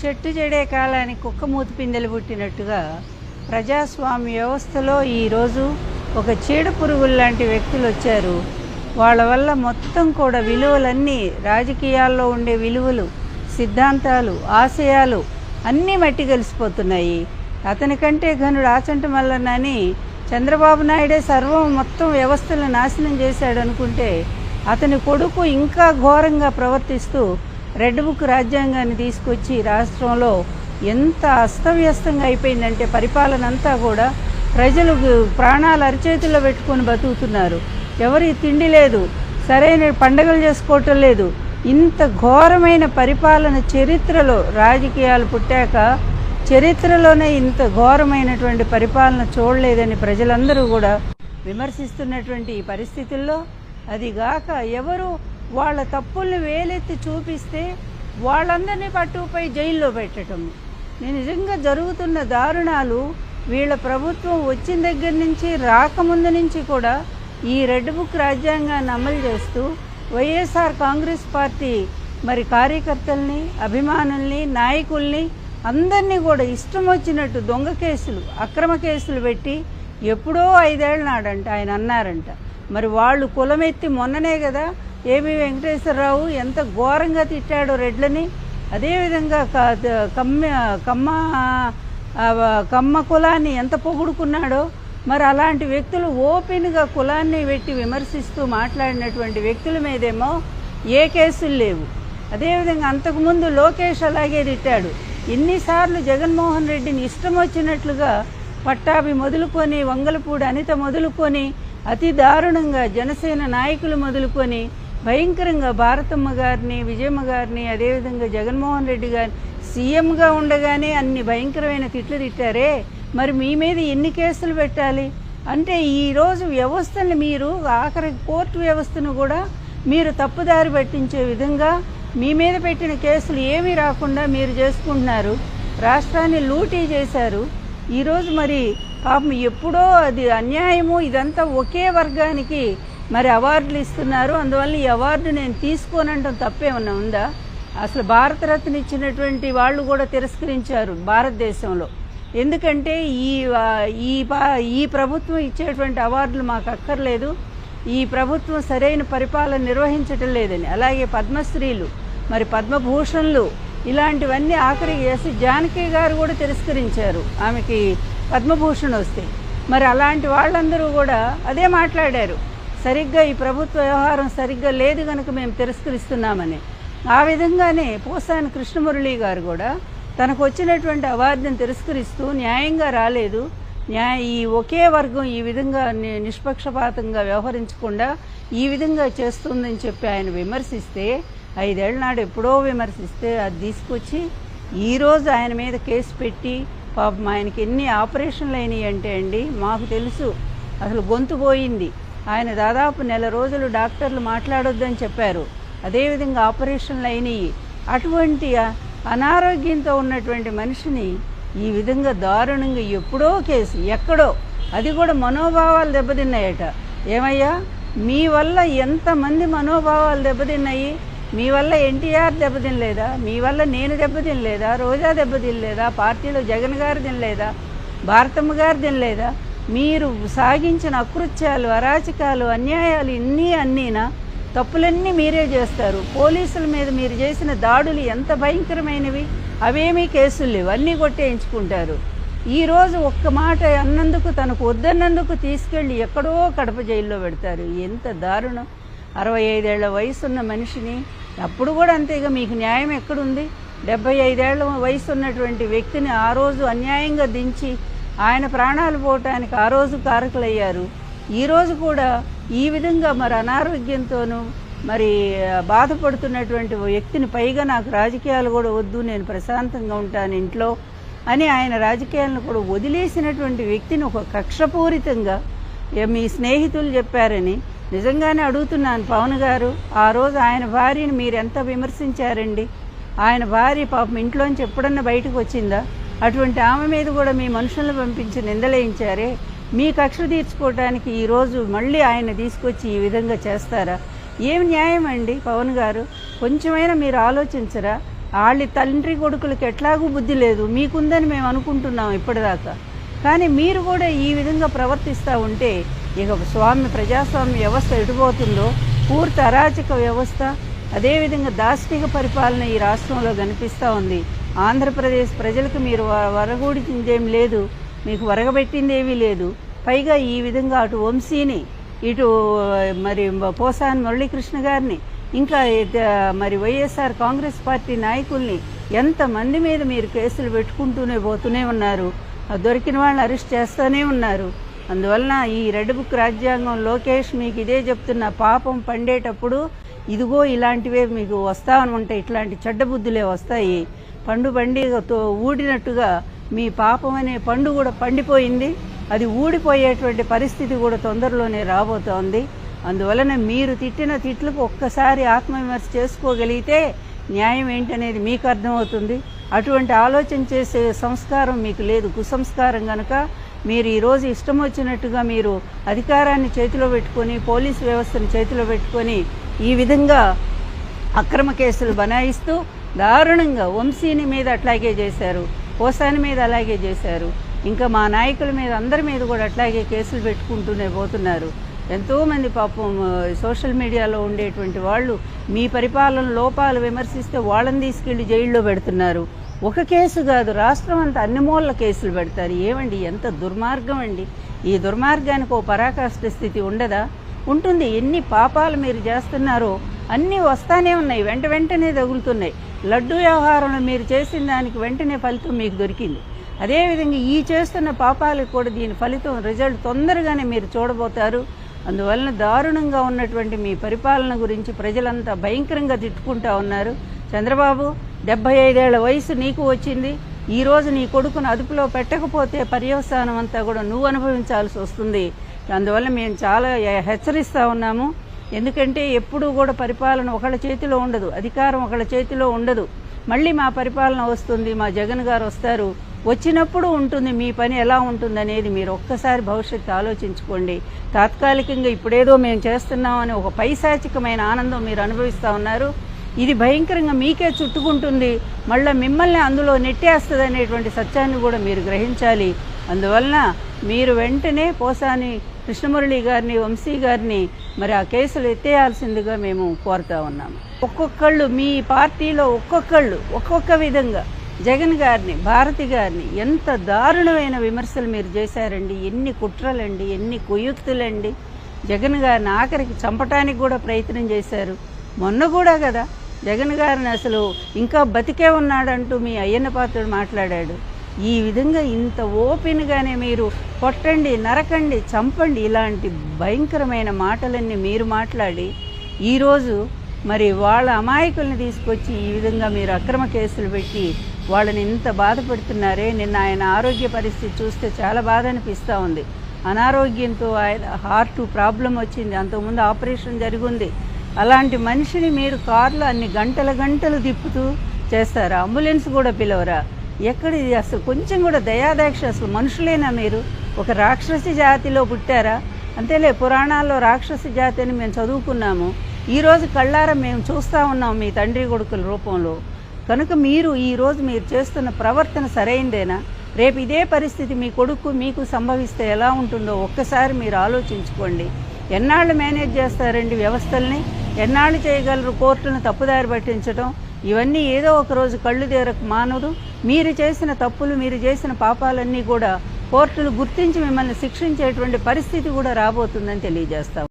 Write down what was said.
చెట్టు చెడే కాలానికి కుక్క మూతి పిందెలు పుట్టినట్టుగా ప్రజాస్వామ్య వ్యవస్థలో ఈరోజు ఒక చీడ పురుగులు లాంటి వ్యక్తులు వచ్చారు. వాళ్ళ వల్ల మొత్తం కూడా విలువలన్నీ రాజకీయాల్లో ఉండే విలువలు సిద్ధాంతాలు ఆశయాలు అన్నీ మట్టి కలిసిపోతున్నాయి. అతని కంటే ఘనుడు ఆచంట మల్లన్నని చంద్రబాబు నాయుడే సర్వం మొత్తం వ్యవస్థలను నాశనం చేశాడు అనుకుంటే అతని కొడుకు ఇంకా ఘోరంగా ప్రవర్తిస్తూ రెడ్ బుక్ రాజ్యాంగాన్ని తీసుకొచ్చి రాష్ట్రంలో ఎంత అస్తవ్యస్తంగా అయిపోయిందంటే పరిపాలన అంతా కూడా ప్రజలు ప్రాణాలు అరిచేతుల్లో పెట్టుకొని బతుకుతున్నారు. ఎవరి తిండి లేదు సరైన పండగలు చేసుకోవటం లేదు. ఇంత ఘోరమైన పరిపాలన చరిత్రలో రాజకీయాలు పుట్టాక చరిత్రలోనే ఇంత ఘోరమైనటువంటి పరిపాలన చూడలేదని ప్రజలందరూ కూడా విమర్శిస్తున్నటువంటి ఈ పరిస్థితుల్లో అదిగాక ఎవరు వాళ్ళ తప్పుల్ని వేలెత్తి చూపిస్తే వాళ్ళందరినీ పట్టుపై జైల్లో పెట్టడం నిజంగా జరుగుతున్న దారుణాలు వీళ్ళ ప్రభుత్వం వచ్చిన దగ్గర నుంచి రాకముందు నుంచి కూడా ఈ రెడ్ బుక్ రాజ్యాంగాన్ని అమలు చేస్తూ వైఎస్ఆర్ కాంగ్రెస్ పార్టీ మరి కార్యకర్తల్ని అభిమానుల్ని నాయకుల్ని అందరినీ కూడా ఇష్టం వచ్చినట్టు దొంగ కేసులు అక్రమ కేసులు పెట్టి ఎప్పుడో ఐదేళ్ళ నాడంట ఆయన అన్నారంట. మరి వాళ్ళు కులమెత్తి మొన్ననే కదా ఏబి వెంకటేశ్వరరావు ఎంత ఘోరంగా తిట్టాడో రెడ్లని. అదేవిధంగా కమ్మ కమ్మ కమ్మ కులాన్ని ఎంత పొగుడుకున్నాడో. మరి అలాంటి వ్యక్తులు ఓపెన్గా కులాన్ని పెట్టి విమర్శిస్తూ మాట్లాడినటువంటి వ్యక్తుల మీదేమో ఏ కేసులు లేవు. అదేవిధంగా అంతకుముందు లోకేష్ అలాగే తిట్టాడు. ఎన్నిసార్లు జగన్మోహన్ రెడ్డిని ఇష్టం వచ్చినట్లుగా పట్టాభి మొదలుకొని వంగలపూడి అనిత మొదలుకొని అతి దారుణంగా జనసేన నాయకులు మొదలుకొని భయంకరంగా భారతమ్మ గారిని విజయమ్మ గారిని అదేవిధంగా జగన్మోహన్ రెడ్డి గారిని సీఎంగా ఉండగానే అన్ని భయంకరమైన తిట్లు తిట్టారే. మరి మీ మీద ఎన్ని కేసులు పెట్టాలి? అంటే ఈరోజు వ్యవస్థని మీరు ఆఖరి కోర్టు వ్యవస్థను కూడా మీరు తప్పుదారి పట్టించే విధంగా మీ మీద పెట్టిన కేసులు ఏమీ రాకుండా మీరు చేసుకుంటున్నారు. రాష్ట్రాన్ని లూటీ చేశారు. ఈరోజు మరి పాపం ఎప్పుడో అది అన్యాయము ఇదంతా ఒకే వర్గానికి మరి అవార్డులు ఇస్తున్నారు. అందువల్ల ఈ అవార్డు నేను తీసుకోనంటాం తప్పేమన్నా ఉందా? అసలు భారతరత్న ఇచ్చినటువంటి వాళ్ళు కూడా తిరస్కరించారు భారతదేశంలో. ఎందుకంటే ఈ ఈ పా- ఈ ప్రభుత్వం ఇచ్చేటువంటి అవార్డులు మాకు అక్కర్లేదు. ఈ ప్రభుత్వం సరైన పరిపాలన నిర్వహించటం లేదని. అలాగే పద్మశ్రీలు మరి పద్మభూషణ్లు ఇలాంటివన్నీ ఆఖరి చేసి జానకి గారు కూడా తిరస్కరించారు ఆమెకి పద్మభూషణ్ వస్తే. మరి అలాంటి వాళ్ళందరూ కూడా అదే మాట్లాడారు. సరిగ్గా ఈ ప్రభుత్వ వ్యవహారం సరిగ్గా లేదు కనుక మేము తిరస్కరిస్తున్నామని. ఆ విధంగానే పోసాని కృష్ణమురళి గారు కూడా తనకు వచ్చినటువంటి అవార్డును తిరస్కరిస్తూ న్యాయంగా రాలేదు. న్యాయ ఈ ఒకే వర్గం ఈ విధంగా నిష్పక్షపాతంగా వ్యవహరించకుండా ఈ విధంగా చేస్తుందని చెప్పి ఆయన విమర్శిస్తే ఐదేళ్ళ నాడు ఎప్పుడో విమర్శిస్తే అది తీసుకొచ్చి ఈరోజు ఆయన మీద కేసు పెట్టి పాపం ఆయనకి ఎన్ని ఆపరేషన్లు అయినాయి అంటే అండి మాకు తెలుసు. అసలు గొంతు పోయింది. ఆయన దాదాపు నెల రోజులు డాక్టర్లు మాట్లాడొద్దని చెప్పారు. అదేవిధంగా ఆపరేషన్లు అయినాయి. అటువంటి అనారోగ్యంతో ఉన్నటువంటి మనిషిని ఈ విధంగా దారుణంగా ఎప్పుడో కేసు ఎక్కడో అది కూడా మనోభావాలు దెబ్బతిన్నాయట. ఏమయ్యా? మీ వల్ల ఎంతమంది మనోభావాలు దెబ్బతిన్నాయి? మీ వల్ల ఎన్టీఆర్ దెబ్బతినలేదా? మీ వల్ల నేను దెబ్బతినలేదా? రోజా దెబ్బతినలేదా? పార్టీలో జగన్ గారు తినలేదా? భారతమ్మ గారు తినలేదా? మీరు సాగించిన అకృత్యాలు అరాచకాలు అన్యాయాలు ఇన్ని అన్నీనా తప్పులన్నీ మీరే చేస్తారు. పోలీసుల మీద మీరు చేసిన దాడులు ఎంత భయంకరమైనవి? అవేమీ కేసులు లేవు. అన్నీ కొట్టేయించుకుంటారు. ఈరోజు ఒక్క మాట అన్నందుకు తనకు వద్దన్నందుకు తీసుకెళ్ళి ఎక్కడో కడప జైల్లో పెడతారు. ఎంత దారుణం. అరవై ఐదేళ్ళ వయసున్న మనిషిని అప్పుడు కూడా అంతేగా మీకు న్యాయం ఎక్కడుంది? డెబ్బై ఐదేళ్ళ వయసు ఉన్నటువంటి వ్యక్తిని ఆ రోజు అన్యాయంగా దించి ఆయన ప్రాణాలు పోవటానికి ఆ రోజు కారకులయ్యారు. ఈరోజు కూడా ఈ విధంగా మరి అనారోగ్యంతోనూ మరి బాధపడుతున్నటువంటి వ్యక్తిని పైగా నాకు రాజకీయాలు కూడా వద్దు నేను ప్రశాంతంగా ఉంటాను ఇంట్లో అని ఆయన రాజకీయాలను కూడా వదిలేసినటువంటి వ్యక్తిని ఒక కక్షపూరితంగా మీ స్నేహితులు చెప్పారని నిజంగానే అడుగుతున్నాను పవన్ గారు ఆ రోజు ఆయన భార్యని మీరు ఎంత విమర్శించారండి? ఆయన భార్య పాపం ఇంట్లోంచి ఎప్పుడన్నా బయటకు వచ్చిందా? అటువంటి ఆమె మీద కూడా మీ మనుషులను పంపించి నిందలేయించారే? మీ కక్ష తీర్చుకోవడానికి ఈరోజు మళ్ళీ ఆయన తీసుకొచ్చి ఈ విధంగా చేస్తారా? ఏం న్యాయం అండి పవన్ గారు? కొంచెమైనా మీరు ఆలోచించరా? వాళ్ళ తండ్రి కొడుకులకి ఎట్లాగూ బుద్ధి లేదు. మీకుందని మేము అనుకుంటున్నాం ఇప్పటిదాకా. కానీ మీరు కూడా ఈ విధంగా ప్రవర్తిస్తూ ఉంటే ఇక స్వామి ప్రజాస్వామ్య వ్యవస్థ ఎటుపోతుందో? పూర్తి అరాచక వ్యవస్థ అదేవిధంగా దాష్టిక పరిపాలన ఈ రాష్ట్రంలో కనిపిస్తూ ఉంది. ఆంధ్రప్రదేశ్ ప్రజలకు మీరు వ- వరగూడిందేం లేదు మీకు వరగబెట్టింది ఏమీ లేదు. పైగా ఈ విధంగా అటు వంశీని ఇటు మరి పోసాని మురళీకృష్ణ గారిని ఇంకా మరి వైఎస్ఆర్ కాంగ్రెస్ పార్టీ నాయకుల్ని ఎంతమంది మీద మీరు కేసులు పెట్టుకుంటూనే పోతూనే ఉన్నారు దొరికిన వాళ్ళని అరెస్ట్ చేస్తూనే ఉన్నారు. అందువలన ఈ రెడ్ బుక్ రాజ్యాంగం లోకేష్ మీకు ఇదే చెప్తున్న పాపం పండేటప్పుడు ఇదిగో ఇలాంటివే మీకు వస్తా ఉంటాయి ఇట్లాంటి చెడ్డ బుద్ధులే వస్తాయి. పండు పండిగతో ఊడినట్టుగా మీ పాపం అనే పండు కూడా పండిపోయింది. అది ఊడిపోయేటువంటి పరిస్థితి కూడా తొందరలోనే రాబోతోంది. అందువలన మీరు తిట్టిన తిట్లకు ఒక్కసారి ఆత్మవిమర్శ చేసుకోగలిగితే న్యాయం ఏంటనేది మీకు అర్థమవుతుంది. అటువంటి ఆలోచన చేసే సంస్కారం మీకు లేదు. కుసంస్కారం కనుక మీరు ఈరోజు ఇష్టం వచ్చినట్టుగా మీరు అధికారాన్ని చేతిలో పెట్టుకొని పోలీస్ వ్యవస్థను చేతిలో పెట్టుకొని ఈ విధంగా అక్రమ కేసులు బనాయిస్తూ దారుణంగా వంశీని మీద అట్లాగే చేశారు కోసాని మీద అలాగే చేశారు. ఇంకా మా నాయకుల మీద అందరి మీద కూడా అట్లాగే కేసులు పెట్టుకుంటూనే పోతున్నారు. ఎంతోమంది పాపం సోషల్ మీడియాలో ఉండేటువంటి వాళ్ళు మీ పరిపాలన లోపాలు విమర్శిస్తే వాళ్ళని తీసుకెళ్ళి జైల్లో పెడుతున్నారు. ఒక కేసు కాదు రాష్ట్రం అంతా అన్ని మూలల కేసులు పెడతారు. ఏమండి ఎంత దుర్మార్గం అండి. ఈ దుర్మార్గానికి ఓ పరాకాష్ట స్థితి ఉండదా? ఉంటుంది. ఎన్ని పాపాలు మీరు చేస్తున్నారో అన్నీ వస్తానే ఉన్నాయి వెంట వెంటనే తగులుతున్నాయి. లడ్డు వ్యవహారంలో మీరు చేసిన దానికి వెంటనే ఫలితం మీకు దొరికింది. అదేవిధంగా ఈ చేస్తున్న పాపాలకు కూడా దీని ఫలితం రిజల్ట్ తొందరగానే మీరు చూడబోతారు. అందువలన దారుణంగా ఉన్నటువంటి మీ పరిపాలన గురించి ప్రజలంతా భయంకరంగా తిట్టుకుంటా ఉన్నారు. చంద్రబాబు డెబ్బై ఐదేళ్ళ వయసు నీకు వచ్చింది. ఈ రోజు నీ కొడుకును అదుపులో పెట్టకపోతే పర్యవసానం అంతా కూడా నువ్వు అనుభవించాల్సి వస్తుంది. అందువల్ల మేము చాలా హెచ్చరిస్తూ ఉన్నాము. ఎందుకంటే ఎప్పుడూ కూడా పరిపాలన ఒకళ్ళ చేతిలో ఉండదు అధికారం ఒకళ్ళ చేతిలో ఉండదు. మళ్ళీ మా పరిపాలన వస్తుంది మా జగన్ గారు వస్తారు. వచ్చినప్పుడు ఉంటుంది మీ పని ఎలా ఉంటుంది అనేది మీరు ఒక్కసారి భవిష్యత్తు ఆలోచించుకోండి. తాత్కాలికంగా ఇప్పుడేదో మేము చేస్తున్నామని ఒక పైశాచికమైన ఆనందం మీరు అనుభవిస్తూ ఉన్నారు. ఇది భయంకరంగా మీకే చుట్టుకుంటుంది. మళ్ళీ మిమ్మల్ని అందులో నెట్టేస్తుంది అనేటువంటి సత్యాన్ని కూడా మీరు గ్రహించాలి. అందువలన మీరు వెంటనే పోసాని కృష్ణమురళి గారిని వంశీ గారిని మరి ఆ కేసులు ఎత్తేయాల్సిందిగా మేము కోరుతా ఉన్నాము. ఒక్కొక్కళ్ళు మీ పార్టీలో ఒక్కొక్కళ్ళు ఒక్కొక్క విధంగా జగన్ గారిని భారతి గారిని ఎంత దారుణమైన విమర్శలు మీరు చేశారండి. ఎన్ని కుట్రలండి ఎన్ని కుయుక్తులండి. జగన్ గారిని ఆఖరికి చంపటానికి కూడా ప్రయత్నం చేశారు. మొన్న కూడా కదా జగన్ గారిని అసలు ఇంకా బతికే ఉన్నాడంటూ మీ అయ్యన్న పాత్రుడు మాట్లాడాడు. ఈ విధంగా ఇంత ఓపెన్గానే మీరు కొట్టండి నరకండి చంపండి ఇలాంటి భయంకరమైన మాటలన్నీ మీరు మాట్లాడి ఈరోజు మరి వాళ్ళ అమాయకుల్ని తీసుకొచ్చి ఈ విధంగా మీరు అక్రమ కేసులు పెట్టి వాళ్ళని ఇంత బాధపడుతున్నారే? నిన్న ఆయన ఆరోగ్య పరిస్థితి చూస్తే చాలా బాధ అనిపిస్తూ ఉంది. అనారోగ్యంతో ఆయన హార్ట్ ప్రాబ్లం వచ్చింది అంతకుముందు ఆపరేషన్ జరిగింది. అలాంటి మనిషిని మీరు కార్లో అన్ని గంటల గంటలు తిప్పుతూ చేస్తారా? అంబులెన్స్ కూడా పిలవరా? ఎక్కడ ఇది అసలు కొంచెం కూడా దయాదాక్ష అసలు మనుషులేనా మీరు? ఒక రాక్షసి జాతిలో పుట్టారా? అంతేలే పురాణాల్లో రాక్షసి జాతి అని మేము చదువుకున్నాము. ఈరోజు కళ్ళారా మేము చూస్తూ ఉన్నాం మీ తండ్రి కొడుకుల రూపంలో. కనుక మీరు ఈరోజు మీరు చేస్తున్న ప్రవర్తన సరైందేనా? రేపు ఇదే పరిస్థితి మీ కొడుకు మీకు సంభవిస్తే ఎలా ఉంటుందో ఒక్కసారి మీరు ఆలోచించుకోండి. ఎన్నాళ్ళు మేనేజ్ చేస్తారండి వ్యవస్థల్ని? ఎన్నాళ్ళు చేయగలరు కోర్టును తప్పుదారి పట్టించడం ఇవన్నీ ఏదో ఒక రోజు కళ్ళు తీరకు మానదు మీరు చేసిన తప్పులు మీరు చేసిన పాపాలన్నీ కూడా కోర్టులు గుర్తించి మిమ్మల్ని శిక్షించేటువంటి పరిస్థితి కూడా రాబోతుందని తెలియజేస్తాం